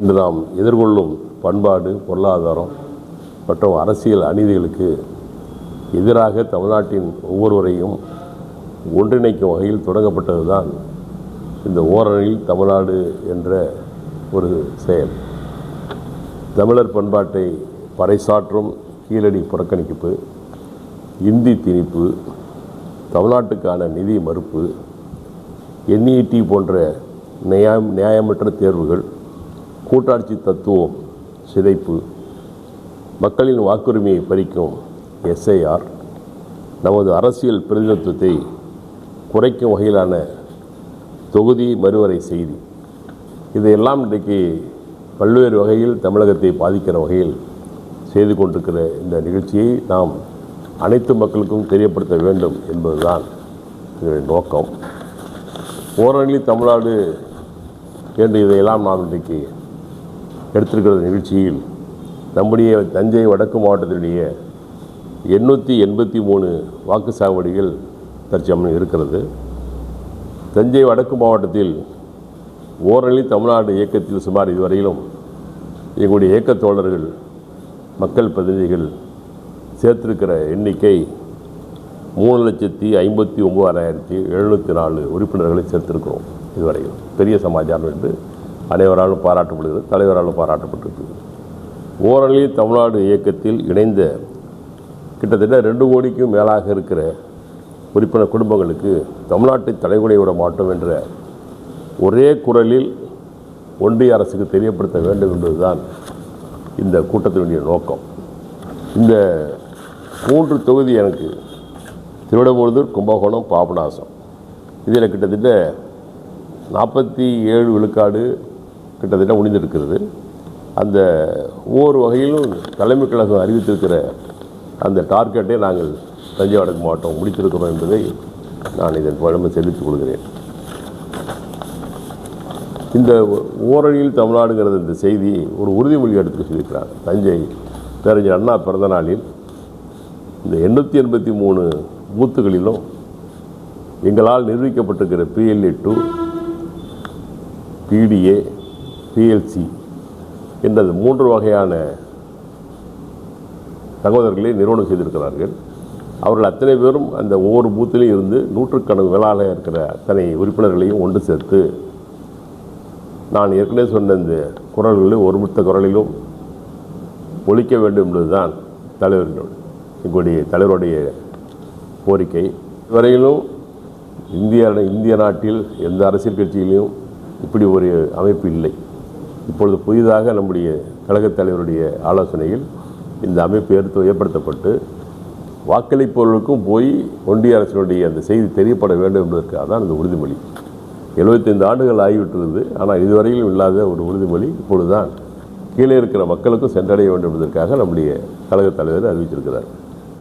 இன்று நாம் எதிர்கொள்ளும் பண்பாடு பொருளாதாரம் மற்றும் அரசியல் அநீதிகளுக்கு எதிராக தமிழ்நாட்டின் ஒவ்வொருவரையும் ஒன்றிணைக்கும் வகையில் தொடங்கப்பட்டதுதான் இந்த ஓரணியில் தமிழ்நாடு என்ற ஒரு செயல். தமிழர் பண்பாட்டை பறைசாற்றும் கீழடி புறக்கணிப்பு இந்தி திணிப்பு தமிழ்நாட்டுக்கான நிதி மறுப்பு என்இடி போன்ற நியாயம் நியாயமற்ற தேர்வுகள் கூட்டாட்சி தத்துவம் சிதைப்பு மக்களின் வாக்குரிமையை பறிக்கும் எஸ்ஐஆர் நமது அரசியல் பிரதிநிதித்துவத்தை குறைக்கும் வகையிலான தொகுதி மறுவரை செய்தி. இதையெல்லாம் இன்றைக்கு பல்வேறு வகையில் தமிழகத்தை பாதிக்கிற வகையில் செய்து கொண்டிருக்கிற இந்த நிகழ்ச்சியை நாம் அனைத்து மக்களுக்கும் தெரியப்படுத்த வேண்டும் என்பதுதான் இதனுடைய நோக்கம். ஓரணி தமிழ்நாடு என்று இதையெல்லாம் நாம் இன்றைக்கு எடுத்திருக்கிற நிகழ்ச்சியில் நம்முடைய தஞ்சை வடக்கு மாவட்டத்தினுடைய எண்ணூற்றி எண்பத்தி மூணு வாக்குச்சாவடிகள் தற்சமயம் இருக்கிறது. தஞ்சை வடக்கு மாவட்டத்தில் ஓரணி தமிழ்நாடு இயக்கத்தில் சுமார் இதுவரையிலும் எங்களுடைய இயக்கத் தோழர்கள் மக்கள் பிரதிநிதிகள் சேர்த்திருக்கிற எண்ணிக்கை மூணு லட்சத்தி ஐம்பத்தி ஒம்பதாயிரத்தி எழுநூற்றி நாலு உறுப்பினர்களை சேர்த்திருக்கிறோம் இதுவரையில் பெரிய சமாச்சாரம் என்று அனைவராலும் பாராட்டப்படுகிறது தலைவராலும் பாராட்டப்பட்டிருக்கிறது ஓரளி தமிழ்நாடு இயக்கத்தில் இணைந்த கிட்டத்தட்ட ரெண்டு கோடிக்கும் மேலாக இருக்கிற உறுப்பினர் குடும்பங்களுக்கு தமிழ்நாட்டை தலைகுடை விட மாட்டோம் என்ற ஒரே குரலில் ஒன்றிய அரசுக்கு தெரியப்படுத்த வேண்டும் என்பதுதான் இந்த கூட்டத்தினுடைய நோக்கம். இந்த மூன்று தொகுதி எனக்கு திருவிடமுழுதூர் கும்பகோணம் பாபநாசம். இதில் கிட்டத்தட்ட நாற்பத்தி ஏழு விழுக்காடு கிட்டத்தட்ட முடிந்திருக்கிறது. அந்த ஒவ்வொரு வகையிலும் தலைமை கழகம் அறிவித்திருக்கிற அந்த டார்கெட்டை நாங்கள் தஞ்சை வடக்கு மாவட்டம் முடித்திருக்கிறோம் என்பதை நான் இதன் வழமை தெரிவித்துக் கொள்கிறேன். இந்த ஓரணியில் தமிழ்நாடுங்கிறது இந்த செய்தி ஒரு உறுதிமொழி எடுத்து சொல்லியிருக்கிறார் தஞ்சை பேரறிஞர் அண்ணா பிறந்த நாளில் இந்த எண்ணூற்றி எண்பத்தி மூணு பூத்துகளிலும் எங்களால் நிர்வகிக்கப்பட்டிருக்கிற பிஎல்ஏ டூ பிடிஏ பிஎல்சி என்ற மூன்று வகையான சகோதரர்களை நிறுவனம் செய்திருக்கிறார்கள். அவர்கள் அத்தனை பேரும் அந்த ஒவ்வொரு பூத்திலையும் இருந்து நூற்றுக்கணக்கு வேளாக இருக்கிற அத்தனை உறுப்பினர்களையும் ஒன்று சேர்த்து நான் ஏற்கனவே சொன்ன இந்த குரல்களில் ஒருமித்த குரலிலும் ஒழிக்க வேண்டும் என்பதுதான் தலைவர்கள் எங்களுடைய தலைவருடைய கோரிக்கை. இதுவரையிலும் இந்திய இந்திய நாட்டில் எந்த அரசியல் கட்சியிலையும் இப்படி ஒரு அமைப்பு இல்லை. இப்பொழுது புதிதாக நம்முடைய கழகத் தலைவருடைய ஆலோசனையில் இந்த அமைப்பு எடுத்து ஏற்படுத்தப்பட்டு வாக்களிப்பவர்களுக்கும் போய் ஒன்றிய அரசினுடைய அந்த செய்தி தெரியப்பட வேண்டும் என்பதற்காக தான் இந்த உறுதிமொழி. எழுபத்தைந்து ஆண்டுகள் ஆகிவிட்டிருந்தது. ஆனால் இதுவரையிலும் இல்லாத ஒரு உறுதிமொழி இப்பொழுதுதான் கீழே இருக்கிற மக்களுக்கும் சென்றடைய வேண்டும் என்பதற்காக நம்முடைய கழகத் தலைவர் அறிவிச்சிருக்கிறார்